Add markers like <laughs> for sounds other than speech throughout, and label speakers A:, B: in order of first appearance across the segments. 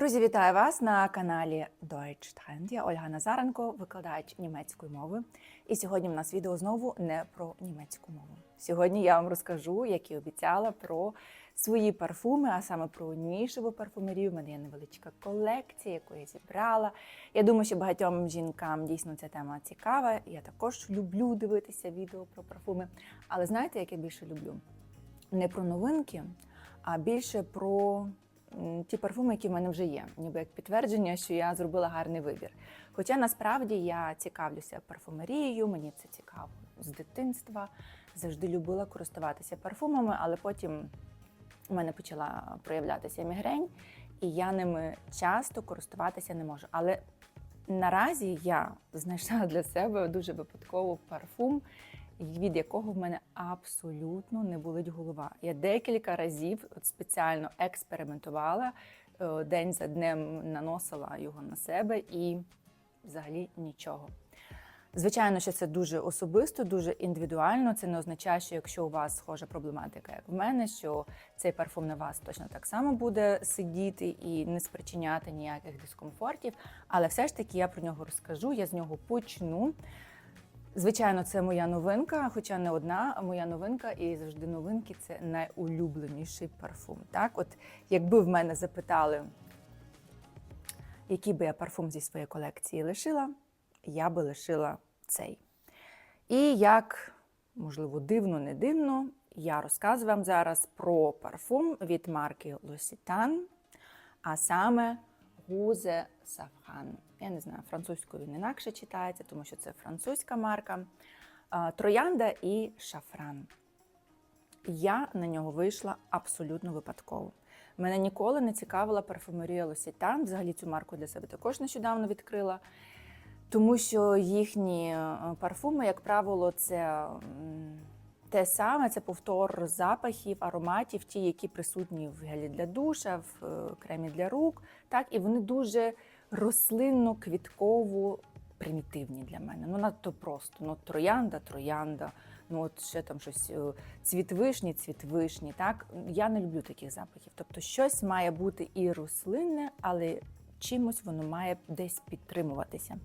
A: Друзі, вітаю вас на каналі Deutsch Trend. Я Ольга Назаренко, викладач німецької мови. І сьогодні в нас відео знову не про німецьку мову. Сьогодні я вам розкажу, як і обіцяла, про свої парфуми, а саме про нішеву парфумерію. У мене є невеличка колекція, яку я зібрала. Я думаю, що багатьом жінкам дійсно ця тема цікава. Я також люблю дивитися відео про парфуми. Але знаєте, як я більше люблю? Не про новинки, а більше про ті парфуми, які в мене вже є, ніби як підтвердження, що я зробила гарний вибір. Хоча насправді я цікавлюся парфумерією, мені це цікаво з дитинства, завжди любила користуватися парфумами, але потім у мене почала проявлятися мігрень, і я ними часто користуватися не можу. Але наразі я знайшла для себе дуже випадково парфум, від якого в мене абсолютно не болить голова. Я декілька разів от спеціально експериментувала, е, день за днем наносила його на себе і взагалі нічого. Звичайно, що це дуже особисто, дуже індивідуально. Це не означає, що якщо у вас схожа проблематика, як в мене, що цей парфум на вас точно так само буде сидіти і не спричиняти ніяких дискомфортів. Але все ж таки я про нього розкажу, я з нього почну. Звичайно, це моя новинка, хоча не одна, а моя новинка, і завжди новинки це найулюбленіший парфум. Так, от якби в мене запитали, який би я парфум зі своєї колекції лишила, я би лишила цей. І як, можливо, дивно, не дивно, я розказую вам зараз про парфум від марки L'Occitane, а саме Гузе Сафран. Я не знаю, французькою він інакше читається, тому що це французька марка. Троянда і шафран. Я на нього вийшла абсолютно випадково. Мене ніколи не цікавила парфумерія L'Occitane. Взагалі цю марку для себе також нещодавно відкрила. Тому що їхні е, парфуми, як правило, це те саме, це повтор запахів, ароматів, ті, які присутні в гелі для душа, в е, кремі для рук. Так, і вони дуже рослинно-квітково примітивні для мене. Ну, надто просто. Ну, троянда, троянда. Ну, от ще там щось е, цвіт вишні, цвіт вишні. Так я не люблю таких запахів. Тобто, щось має бути і рослинне, але чимось воно має десь підтримуватися.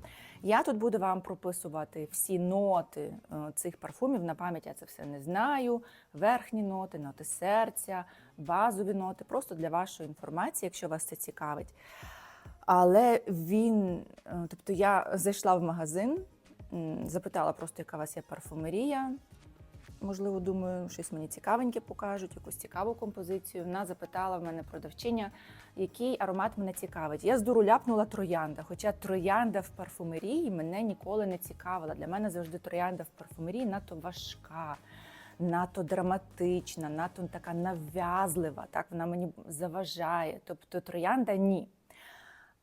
A: Я тут буду вам прописувати всі ноти е, цих парфумів. На пам'ять я це все не знаю. Верхні ноти, ноти серця, базові ноти. Просто для вашої інформації, якщо вас це цікавить. Але він, е, тобто я зайшла в магазин, запитала просто, яка у вас є парфумерія. Можливо, думаю, щось мені цікавеньке покажуть, якусь цікаву композицію. Вона запитала в мене продавчиня, який аромат мене цікавить. Я з троянда. Хоча троянда в парфумерії мене ніколи не цікавила. Для мене завжди троянда в парфумерії надто важка, надто драматична, надто така нав'язлива. Так вона мені заважає. Тобто троянда ні.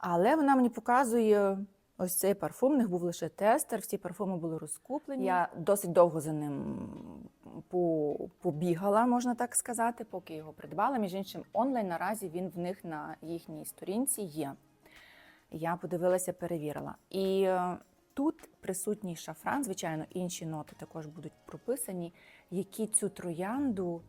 A: Але вона мені показує ось цей парфум. В них був лише тестер, всі парфуми були розкуплені. Я досить довго за ним побігала, можна так сказати, поки його придбала. Між іншим, онлайн наразі він в них на їхній сторінці є. Я подивилася, перевірила. І е, тут присутній шафран, звичайно, інші ноти також будуть прописані, які цю троянду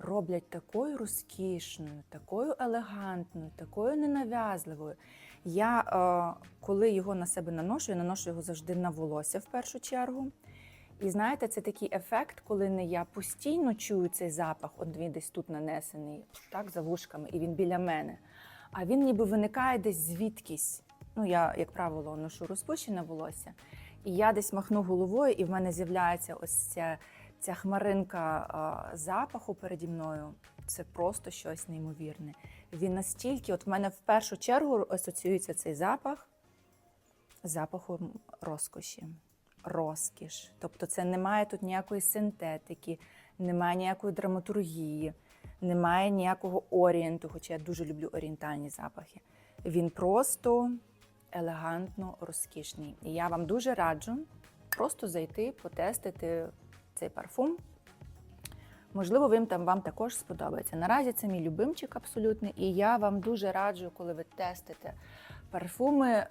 A: роблять такою розкішною, такою елегантною, такою ненав'язливою. Я, е, коли його на себе наношу, я наношу його завжди на волосся в першу чергу. І знаєте, це такий ефект, коли не я постійно чую цей запах, от він десь тут нанесений, так, за вушками, і він біля мене. А він ніби виникає десь звідкись. Ну, я, як правило, ношу розпущене волосся, і я десь махну головою, і в мене з'являється ось ця, ця хмаринка а, запаху переді мною. Це просто щось неймовірне. Він настільки, от в мене в першу чергу асоціюється цей запах запахом розкоші, розкіш. Тобто, це немає тут ніякої синтетики, немає ніякої драматургії, немає ніякого орієнту, хоча я дуже люблю орієнтальні запахи. Він просто елегантно розкішний. І я вам дуже раджу просто зайти, потестити цей парфум. Можливо, він там вам також сподобається. Наразі це мій любимчик абсолютний, і я вам дуже раджу, коли ви тестите Парфуми е,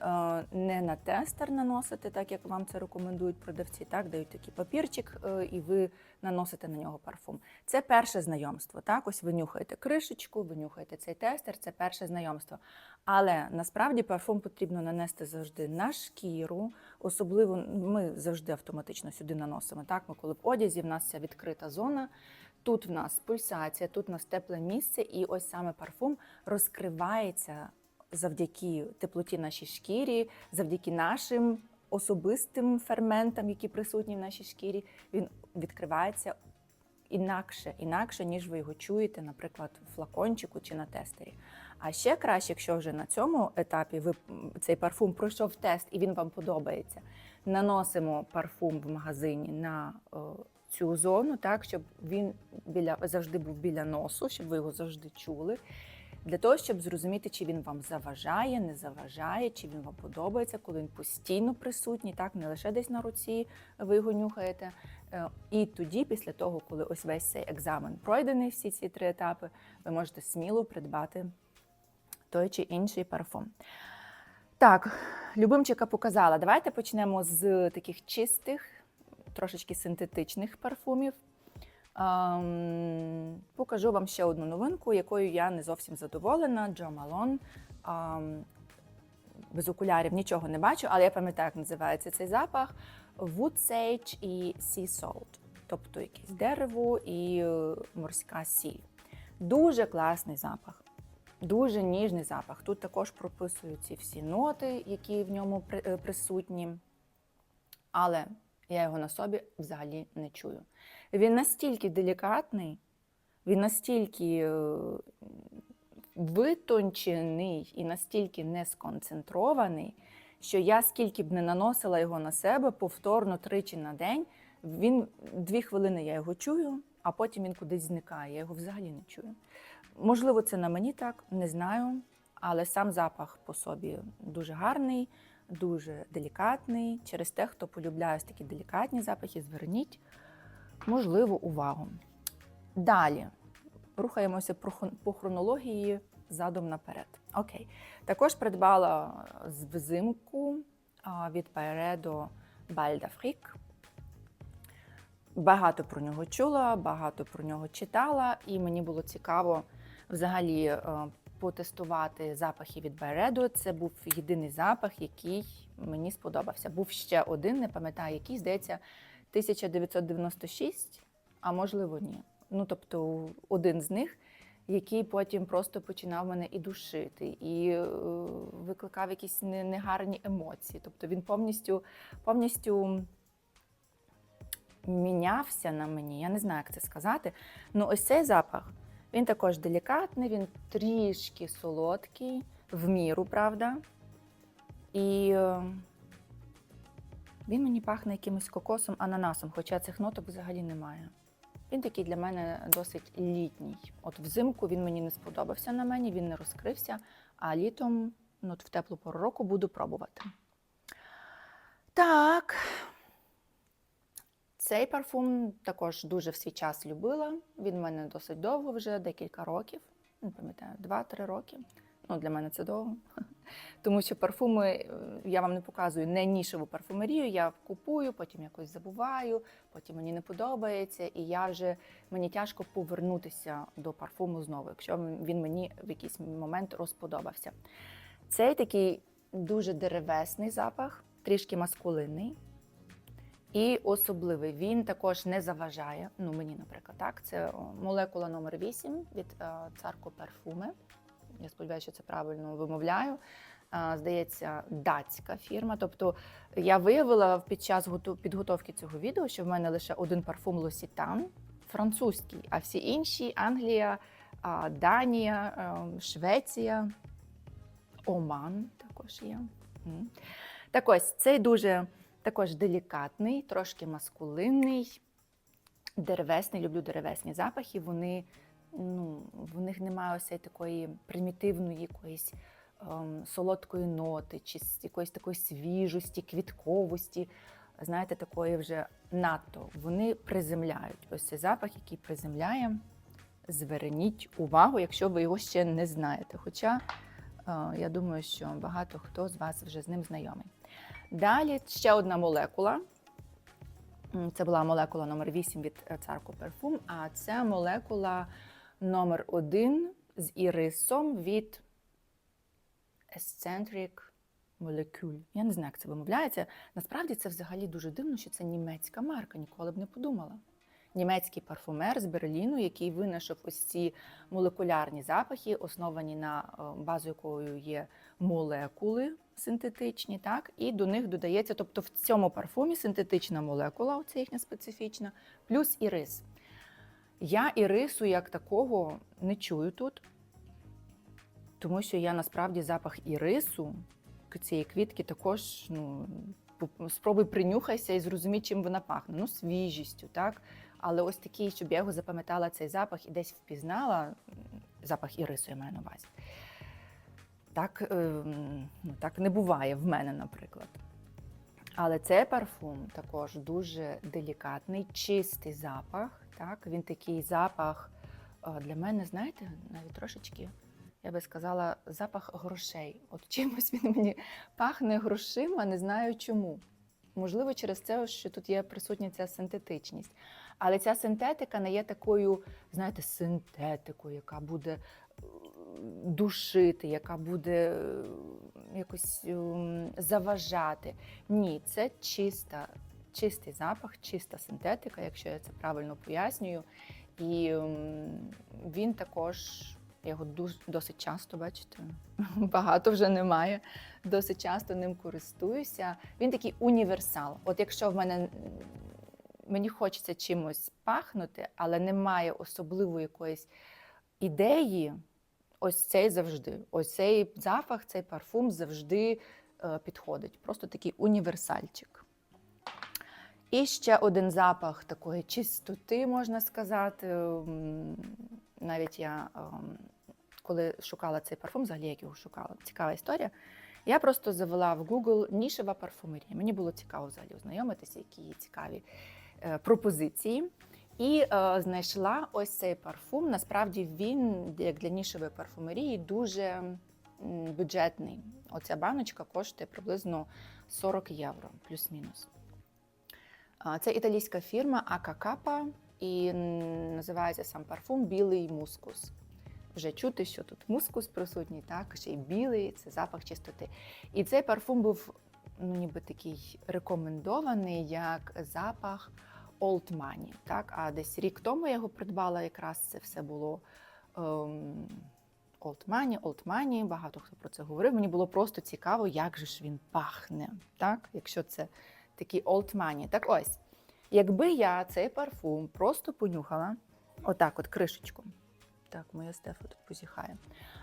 A: не на тестер наносити, так як вам це рекомендують продавці. Так, дають такий папірчик, е, і ви наносите на нього парфум. Це перше знайомство. Так, ось ви нюхаєте кришечку, ви нюхаєте цей тестер, це перше знайомство. Але насправді парфум потрібно нанести завжди на шкіру. Особливо ми завжди автоматично сюди наносимо. Так, ми коли в одязі в нас ця відкрита зона. Тут в нас пульсація, тут в нас тепле місце, і ось саме парфум розкривається завдяки теплоті нашій шкірі, завдяки нашим особистим ферментам, які присутні в нашій шкірі. Він відкривається інакше, інакше, ніж ви його чуєте, наприклад, в флакончику чи на тестері. А ще краще, якщо вже на цьому етапі ви цей парфум пройшов тест і він вам подобається. Наносимо парфум в магазині на цю зону, так щоб він біля завжди був біля носу, щоб ви його завжди чули. Для того, щоб зрозуміти, чи він вам заважає, не заважає, чи він вам подобається, коли він постійно присутній, так не лише десь на руці ви його нюхаєте. Е, І тоді, після того, коли ось весь цей екзамен пройдений, всі ці три етапи, ви можете сміло придбати той чи інший парфум. Так, любимчика показала. Давайте почнемо з таких чистих, трошечки синтетичних парфумів. Ем, покажу вам ще одну новинку, якою я не зовсім задоволена. Джо Малон. Ем, без окулярів нічого не бачу, але я пам'ятаю, як називається цей запах. Wood Sage і Sea Salt, тобто якесь дерево і е, морська сіль. Дуже класний запах, дуже ніжний запах. Тут також прописуються всі ноти, які в ньому е, присутні. Але я його на собі взагалі не чую. Він настільки делікатний, він настільки е, витончений і настільки не сконцентрований, що я скільки б не наносила його на себе повторно тричі на день, він дві хвилини я його чую, а потім він кудись зникає. Я його взагалі не чую. Можливо, це на мені так, не знаю, але сам запах по собі дуже гарний, дуже делікатний. Через те, хто полюбляє такі делікатні запахи, зверніть можливо увагу. Далі рухаємося по хронології задом наперед. Окей. Також придбала з взимку від Пайредо Бальдафрік. Багато про нього чула, багато про нього читала, і мені було цікаво взагалі е, потестувати запахи від Байредо. Це був єдиний запах, який мені сподобався. Був ще один, не пам'ятаю, який, здається, 1996, а можливо, ні. Ну, тобто, один з них, який потім просто починав мене і душити, і е, викликав якісь негарні емоції. Тобто він повністю, повністю мінявся на мені. Я не знаю, як це сказати. Ну, ось цей запах, він також делікатний, він трішки солодкий, в міру, правда. І е, він мені пахне якимось кокосом, ананасом, хоча цих ноток взагалі немає. Він такий для мене досить літній. От взимку він мені не сподобався на мені, він не розкрився, а літом, ну, от в теплу пору року, буду пробувати. Так. Цей парфум також дуже в свій час любила. Він в мене досить довго вже, декілька років. Не пам'ятаю, 2-3 роки. Ну, для мене це довго. <laughs> Тому що парфуми е, я вам не показую не нішеву парфумерію, я купую, потім якось забуваю, потім мені не подобається, і я вже мені тяжко повернутися до парфуму знову, якщо він мені в якийсь момент розподобався. Цей такий дуже деревесний запах, трішки маскулинний. І особливий він також не заважає. Ну мені, наприклад, так. Це молекула номер 8 від е, царко парфуми. Я сподіваюся, що це правильно вимовляю. Е, Здається, датська фірма. Тобто я виявила під час підготовки цього відео, що в мене лише один парфум Лосітан французький, а всі інші Англія, Данія, е, Швеція, Оман також є. Так ось цей дуже також делікатний, трошки маскулинний, деревесний. Люблю деревесні запахи. Вони, ну, в них немає ось такої примітивної якоїсь ем, солодкої ноти, чи якоїсь такої свіжості, квітковості. Знаєте, такої вже надто. Вони приземляють. Ось цей запах, який приземляє. Зверніть увагу, якщо ви його ще не знаєте. Хоча Е, Я думаю, що багато хто з вас вже з ним знайомий. Далі ще одна молекула. Це була молекула номер 8 від е, царку Перфум, а це молекула номер 1 з ірисом від Eccentric Molecule. Я не знаю, як це вимовляється. Насправді це взагалі дуже дивно, що це німецька марка, ніколи б не подумала. Німецький парфумер з Берліну, який винайшов ось ці молекулярні запахи, основані на е, базу якою є молекули синтетичні, так, і до них додається, тобто в цьому парфумі синтетична молекула, оце їхня специфічна, плюс ірис. Я ірису як такого не чую тут, тому що я насправді запах ірису цієї квітки також ну, спробуй принюхайся і зрозумій, чим вона пахне. Ну, свіжістю, так? Але ось такий, щоб я його запам'ятала цей запах і десь впізнала, запах ірису я маю на увазі. Так, ну, так не буває в мене, наприклад. Але цей парфум також дуже делікатний, чистий запах. Так? Він такий запах е, для мене, знаєте, навіть трошечки, я би сказала, запах грошей. От чимось він мені пахне грошима, не знаю чому. Можливо, через це, що тут є присутня ця синтетичність. Але ця синтетика не є такою, знаєте, синтетикою, яка буде е, душити, яка буде е, якось ем, заважати. Ні, це чиста, чистий запах, чиста синтетика, якщо я це правильно пояснюю. І він також, його досить часто, бачите, <laughs> багато вже немає. Досить часто ним користуюся. Він такий універсал. От якщо в мене мені хочеться чимось пахнути, але немає особливої якоїсь ідеї, ось цей завжди. Ось цей запах, цей парфум завжди е, підходить. Просто такий універсальчик. І ще один запах такої чистоти, можна сказати. Навіть я, ем, коли шукала цей парфум, взагалі як його шукала, цікава історія. Я просто завела в Google нішева парфумерія. Мені було цікаво взагалі ознайомитися, які є цікаві е, пропозиції. І е, знайшла ось цей парфум. Насправді він, як для нішевої парфумерії, дуже бюджетний. Оця баночка коштує приблизно 40 євро, плюс-мінус. Це італійська фірма Акакапа і називається сам парфум Білий мускус. Вже чути, що тут мускус присутній, так, ще й білий, це запах чистоти. І цей парфум був ну, ніби такий рекомендований як запах Old Money. Так? А десь рік тому я його придбала, якраз це все було ем, Old Money, Old Money, багато хто про це говорив. Мені було просто цікаво, як же ж він пахне, так? якщо це такий Old Money. Так ось, якби я цей парфум просто понюхала, отак, от кришечку. Так, моя Стефа тут позіхає.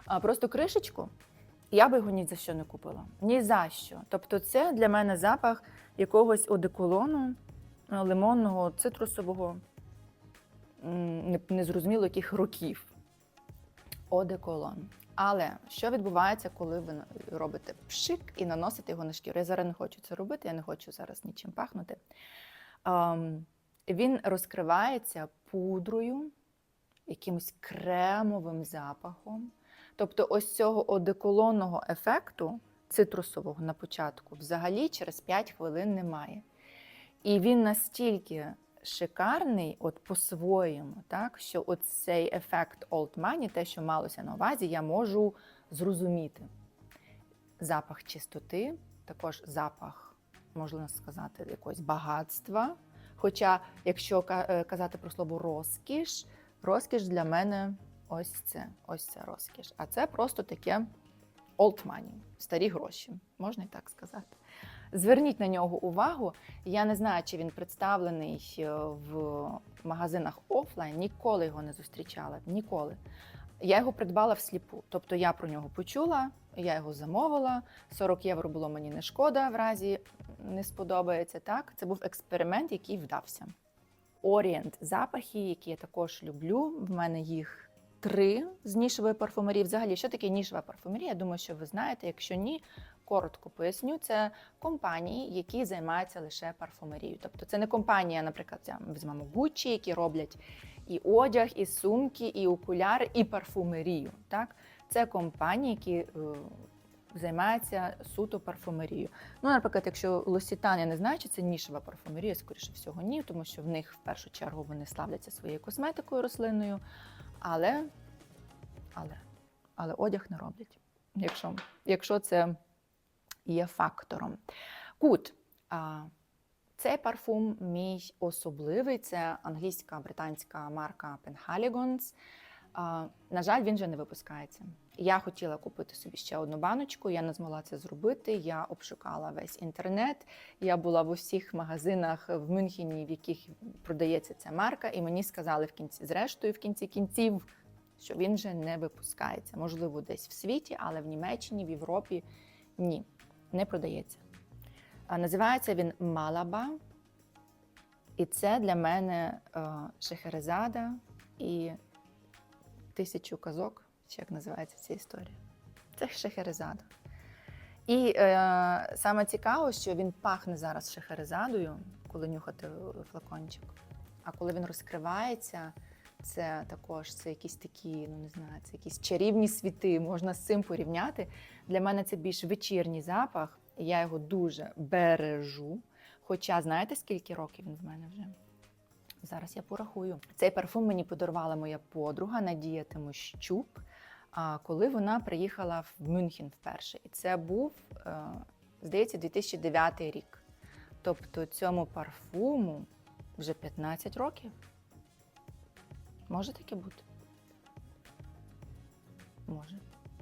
A: А, просто кришечку, я би його ні за що не купила. Ні за що. Тобто, це для мене запах якогось одеколону лимонного, цитрусового, незрозуміло яких років. Одеколон. Але що відбувається, коли ви робите пшик і наносите його на шкіру? Я зараз не хочу це робити, я не хочу зараз нічим пахнути. Він розкривається пудрою, якимось кремовим запахом. Тобто, ось цього одеколонного ефекту цитрусового на початку взагалі через 5 хвилин немає. І він настільки шикарний, от по-своєму, так, що цей ефект Old Money, те, що малося на увазі, я можу зрозуміти. Запах чистоти, також запах, можна сказати, якогось багатства. Хоча, якщо е, казати про слово розкіш, розкіш для мене ось це, ось це розкіш. А це просто таке old money, старі гроші, можна і так сказати. Зверніть на нього увагу. Я не знаю, чи він представлений е, в магазинах офлайн. Ніколи його не зустрічала. Ніколи. Я його придбала всліпу. Тобто я про нього почула, я його замовила. 40 євро було мені не шкода, в разі не сподобається. Так, це був експеримент, який вдався. Орієнт запахи, які я також люблю. В мене їх три з нішевої парфумерії. Взагалі, що таке нішева парфумерія? Я думаю, що ви знаєте. Якщо ні, коротко поясню. Це компанії, які займаються лише парфумерією. Тобто, це не компанія, наприклад, візьмемо Gucci, які роблять і одяг, і сумки, і окуляри, і парфумерію. Так? Це компанії, які е, займаються суто парфумерією. Ну, наприклад, якщо Лосітан, я не знаю, чи це нішева парфумерія, скоріше всього, ні, тому що в них в першу чергу вони славляться своєю косметикою рослинною, але, але, але одяг не роблять, якщо, якщо це є фактором. Кут. Цей парфум мій особливий. Це англійська британська марка Penhaligon's. На жаль, він вже не випускається. Я хотіла купити собі ще одну баночку, я не змогла це зробити. Я обшукала весь інтернет. Я була в усіх магазинах в Мюнхені, в яких продається ця марка, і мені сказали в кінці, зрештою, в кінці кінців, що він вже не випускається. Можливо, десь в світі, але в Німеччині, в Європі ні, не продається. А Називається він Малаба. І це для мене е, Шехерезада і тисячу казок, чи як називається ця історія. Це Шехерезада. І е, саме цікаво, що він пахне зараз Шехерезадою, коли нюхати флакончик. А коли він розкривається, це також це якісь такі, ну не знаю, це якісь чарівні світи, можна з цим порівняти. Для мене це більш вечірній запах, і я його дуже бережу. Хоча знаєте, скільки років він в мене вже? Зараз я порахую. Цей парфум мені подарувала моя подруга Надія Тимощук, коли вона приїхала в Мюнхен вперше. І це був, е, здається, 2009 рік. Тобто цьому парфуму вже 15 років. Може таке бути? Може.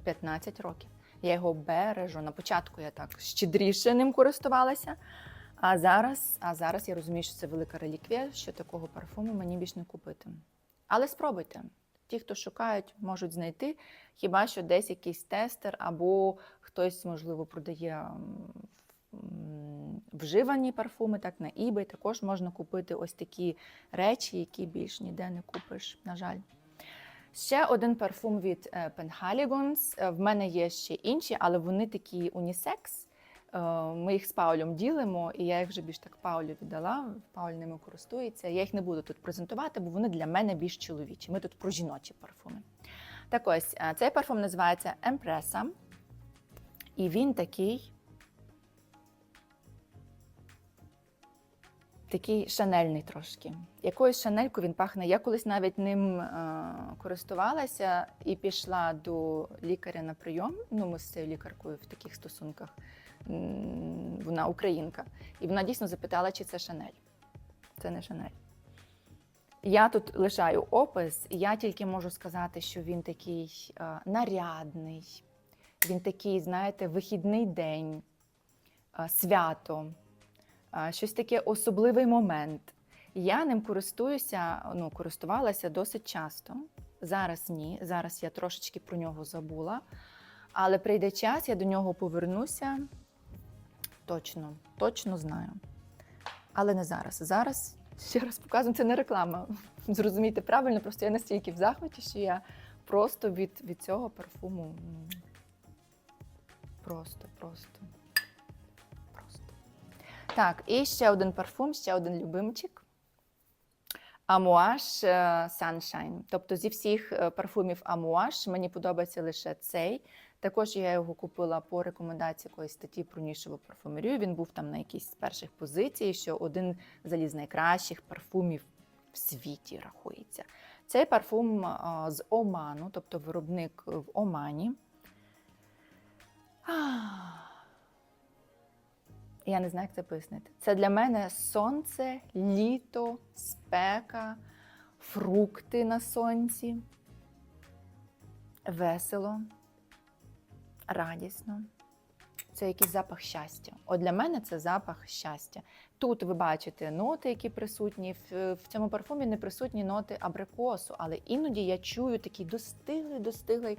A: 15 років. Я його бережу. На початку я так щедріше ним користувалася. А зараз, а зараз я розумію, що це велика реліквія, що такого парфуму мені більш не купити. Але спробуйте. Ті, хто шукають, можуть знайти. Хіба що десь якийсь тестер, або хтось, можливо, продає вживані парфуми, так на eBay також можна купити ось такі речі, які більш ніде не купиш, на жаль. Ще один парфум від е, Penhaligon's. Е, В мене є ще інші, але вони такі унісекс. Е, Ми їх з Паулем ділимо, і я їх вже більш так Паулю віддала. Пауль ними користується. Я їх не буду тут презентувати, бо вони для мене більш чоловічі. Ми тут про жіночі парфуми. Так ось, цей парфум називається Емпреса. І він такий. Такий шанельний трошки. Якоюсь шанельку він пахне. Я колись навіть ним е, користувалася і пішла до лікаря на прийом. Ну, ми з цією лікаркою в таких стосунках. Вона українка. І вона дійсно запитала, чи це Шанель. Це не Шанель. Я тут лишаю опис, і я тільки можу сказати, що він такий е, нарядний, він такий, знаєте, вихідний день, е, свято, щось таке особливий момент. Я ним користуюся, ну, користувалася досить часто. Зараз ні. Зараз я трошечки про нього забула. Але прийде час, я до нього повернуся. Точно, точно знаю. Але не зараз. Зараз ще раз показую, це не реклама. Зрозумійте правильно, просто я настільки в захваті, що я просто від, від цього парфуму. Просто, просто. Так, і ще один парфум, ще один любимчик. Амуаш е, Sunshine. Тобто зі всіх е, парфумів Амуаш мені подобається лише цей. Також я його купила по рекомендації якоїсь статті про нішеву парфумерію. Він був там на якійсь з перших позицій, що один з найкращих парфумів в світі рахується. Цей парфум з Оману, тобто виробник в Омані. Я не знаю, як це пояснити. Це для мене сонце, літо, спека, фрукти на сонці. Весело, радісно. Це якийсь запах щастя. От для мене це запах щастя. Тут ви бачите ноти, які присутні. В цьому парфумі не присутні ноти абрикосу, але іноді я чую такий достиглий, достиглий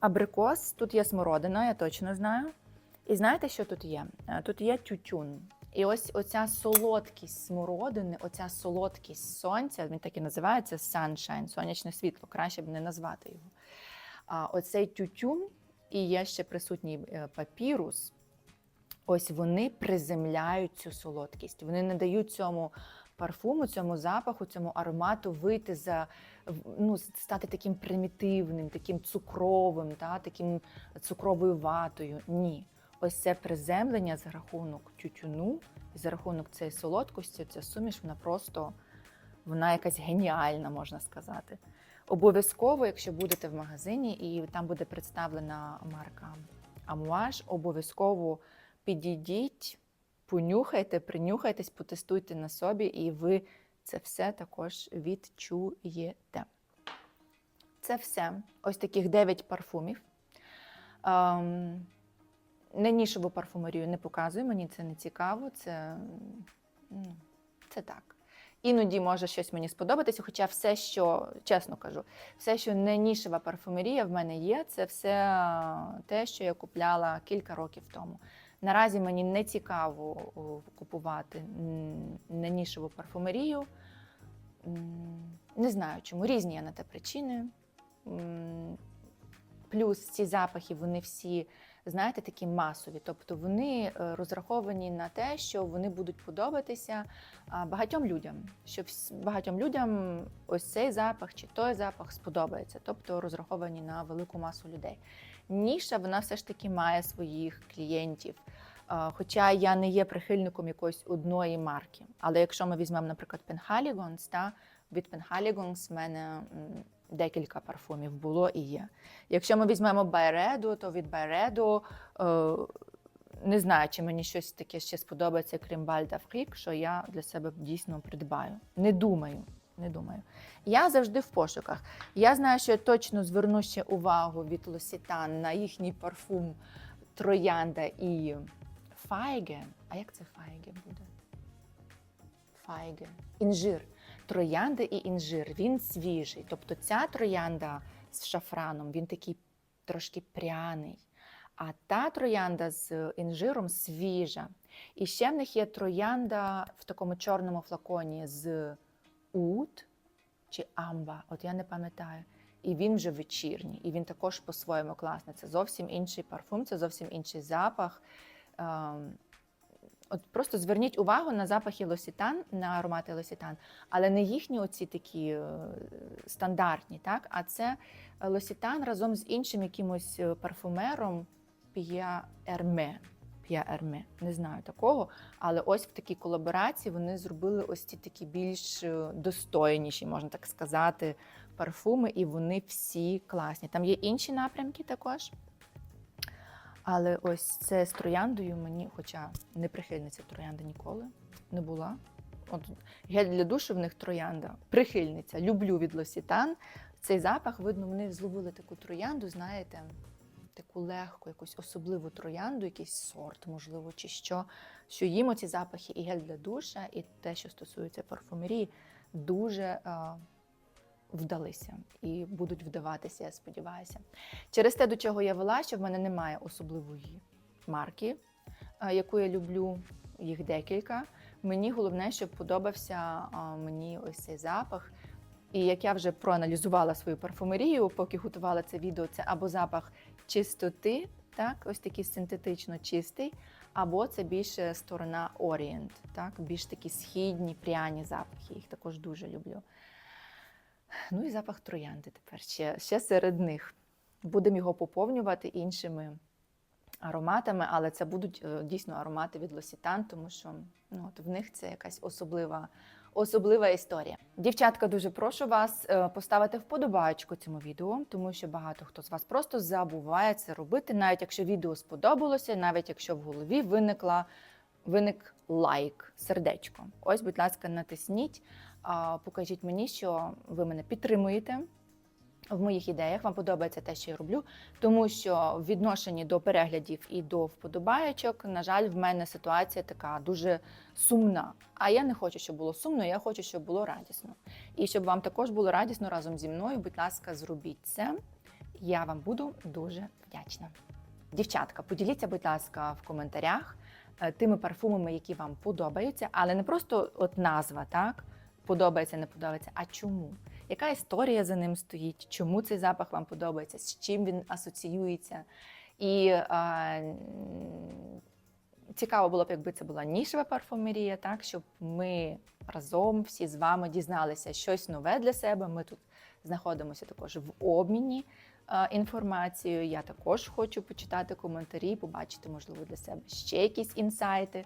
A: абрикос. Тут є смородина, я точно знаю. І знаєте, що тут є? Е, Тут є тютюн. І ось оця солодкість смородини, оця солодкість сонця, він так і називається sunshine, сонячне світло, краще б не назвати його. А оцей тютюн і є ще присутній е, папірус. Ось вони приземляють цю солодкість. Вони не дають цьому парфуму, цьому запаху, цьому аромату вийти за ну, стати таким примітивним, таким цукровим, та, таким цукровою ватою. Ні. Ось це приземлення за рахунок тютюну, за рахунок цієї солодкості, ця суміш, вона просто вона якась геніальна, можна сказати. Обов'язково, якщо будете в магазині і там буде представлена марка Амуаж, обов'язково підійдіть, понюхайте, принюхайтесь, потестуйте на собі, і ви це все також відчуєте. Це все. Ось таких 9 парфумів. Ем, не нішеву парфумерію не показую, мені це не цікаво. Це, ну, це так. Іноді може щось мені сподобатися, хоча все, що, чесно кажу, все, що не нішева парфумерія в мене є, це все те, що я купляла кілька років тому. Наразі мені не цікаво купувати не нішеву парфумерію. Не знаю чому. Різні є на те причини. Плюс ці запахи, вони всі, знаєте, такі масові. Тобто вони е, розраховані на те, що вони будуть подобатися багатьом людям. Що багатьом людям ось цей запах чи той запах сподобається, тобто розраховані на велику масу людей. Ніша вона все ж таки має своїх клієнтів. Хоча я не є прихильником якоїсь одної марки. Але якщо ми візьмемо, наприклад, Penhaligon's, та від Penhaligon's в мене декілька парфумів було і є. Якщо ми візьмемо Байреду, то від Байреду е, не знаю, чи мені щось таке ще сподобається, крім Бальда Фрік, що я для себе дійсно придбаю. Не думаю. Не думаю. Я завжди в пошуках. Я знаю, що я точно зверну ще увагу від Лосітан на їхній парфум Троянда і Файге. А як це Файге буде? Файге. Інжир. Троянда і інжир. Він свіжий. Тобто ця троянда з шафраном, він такий трошки пряний. А та троянда з інжиром свіжа. І ще в них є троянда в такому чорному флаконі з ут чи амба, от я не пам'ятаю. І він вже вечірній, і він також по-своєму класний. Це зовсім інший парфум, це зовсім інший запах. От просто зверніть увагу на запахи лосітан, на аромати лосітан, але не їхні оці такі е, стандартні, так? а це лосітан разом з іншим якимось е, парфумером П'я Ерме. П'я Ерме. Не знаю такого, але ось в такій колаборації вони зробили ось ці такі більш е, достойніші, можна так сказати, парфуми, і вони всі класні. Там є інші напрямки також. Але ось це з трояндою мені, хоча не прихильниця троянди ніколи не була. От гель для душу в них троянда, прихильниця. Люблю від Лосітан. Цей запах, видно, вони зловили таку троянду, знаєте, таку легку, якусь особливу троянду, якийсь сорт, можливо, чи що. Що їм оці запахи і гель для душа, і те, що стосується парфумерії, дуже а, вдалися і будуть вдаватися, я сподіваюся. Через те, до чого я вела, що в мене немає особливої марки, яку я люблю, їх декілька. Мені головне, щоб подобався мені ось цей запах. І як я вже проаналізувала свою парфумерію, поки готувала це відео, це або запах чистоти, так, ось такий синтетично чистий, або це більше сторона орієнт, так, більш такі східні, пряні запахи. Їх також дуже люблю. Ну і запах троянди тепер ще, ще серед них. Будемо його поповнювати іншими ароматами, але це будуть е, дійсно аромати від Лосітан, тому що ну, от в них це якась особлива, особлива історія. Дівчатка, дуже прошу вас е, поставити вподобайку цьому відео, тому що багато хто з вас просто забуває це робити, навіть якщо відео сподобалося, навіть якщо в голові виникла. Виник лайк, сердечко. Ось, будь ласка, натисніть, покажіть мені, що ви мене підтримуєте в моїх ідеях. Вам подобається те, що я роблю, тому що в відношенні до переглядів і до вподобаєчок, на жаль, в мене ситуація така дуже сумна. А я не хочу, щоб було сумно, я хочу, щоб було радісно. І щоб вам також було радісно разом зі мною, будь ласка, зробіть це. Я вам буду дуже вдячна. Дівчатка, поділіться, будь ласка, в коментарях е, тими парфумами, які вам подобаються, але не просто от назва, так? Подобається, не подобається, а чому? Яка історія за ним стоїть? Чому цей запах вам подобається? З чим він асоціюється? І а, цікаво було б, якби це була нішева парфумерія, так щоб ми разом всі з вами дізналися щось нове для себе. Ми тут знаходимося також в обміні е, інформацією. Я також хочу почитати коментарі, побачити, можливо, для себе ще якісь інсайти.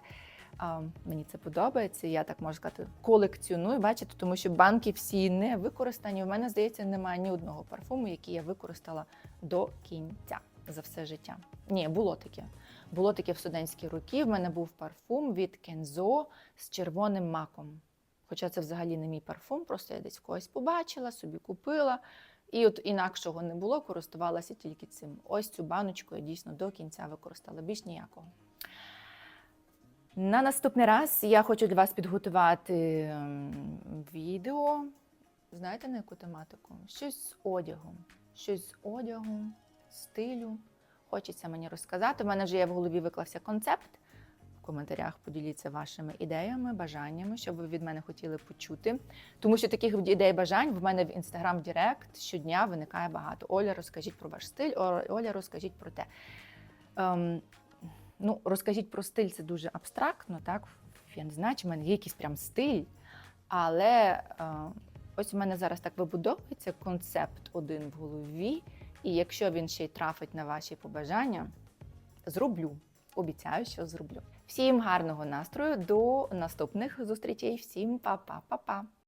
A: А, мені це подобається. Я так можу сказати, колекціоную, бачите, тому що банки всі не використані. У мене здається, немає ні одного парфуму, який я використала до кінця за все життя. Ні, було таке. Було таке в студентські роки. В мене був парфум від Кензо з червоним маком. Хоча це взагалі не мій парфум, просто я десь когось побачила, собі купила. І от інакшого не було, користувалася тільки цим. Ось цю баночку я дійсно до кінця використала, більш ніякого. На наступний раз я хочу для вас підготувати ем, відео. Знаєте, на яку тематику? Щось з одягом. Щось з одягу, стилю. Хочеться мені розказати. У мене вже є в голові виклався концепт. В коментарях поділіться вашими ідеями, бажаннями, що ви від мене хотіли почути. Тому що таких ідей бажань в мене в інстаграм Директ щодня виникає багато. Оля, розкажіть про ваш стиль, Оля, розкажіть про те. Ем, ну, розкажіть про стиль, це дуже абстрактно, так? Я не знаю, чи в мене є якийсь прям стиль. Але е, ось у мене зараз так вибудовується концепт один в голові, і якщо він ще й трафить на ваші побажання, зроблю. Обіцяю, що зроблю. Всім гарного настрою, до наступних зустрічей. Всім па-па-па-па.